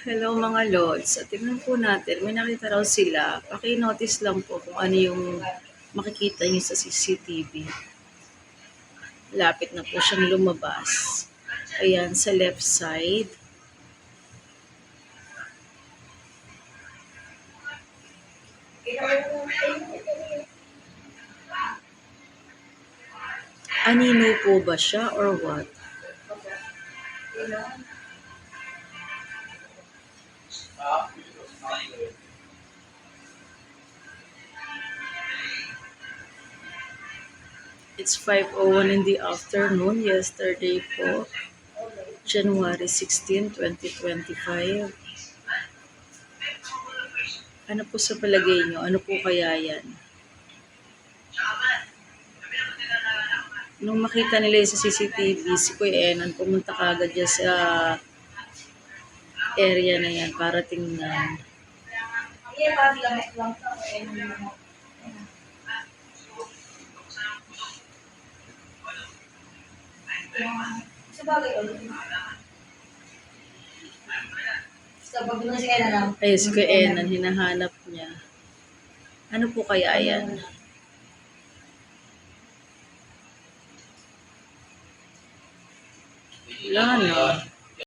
Hello mga lods. At tingnan po natin, may nakita raw sila. Paki-notice lang po kung ano yung makikita niyo sa CCTV. Lapit na po siyang lumabas. Ayan, sa left side. Anino po ba siya or what? It's 5.01 in the afternoon, yesterday po, January 16, 2025. Ano po sa palagay nyo? Ano po kaya yan? Nung makita nila sa CCTV, si Kuya Enan pumunta kagad dyan sa area na yan para tingnan. Ay, si Kuya Enan, hinahanap niya. Ano po kaya yan? Wala na.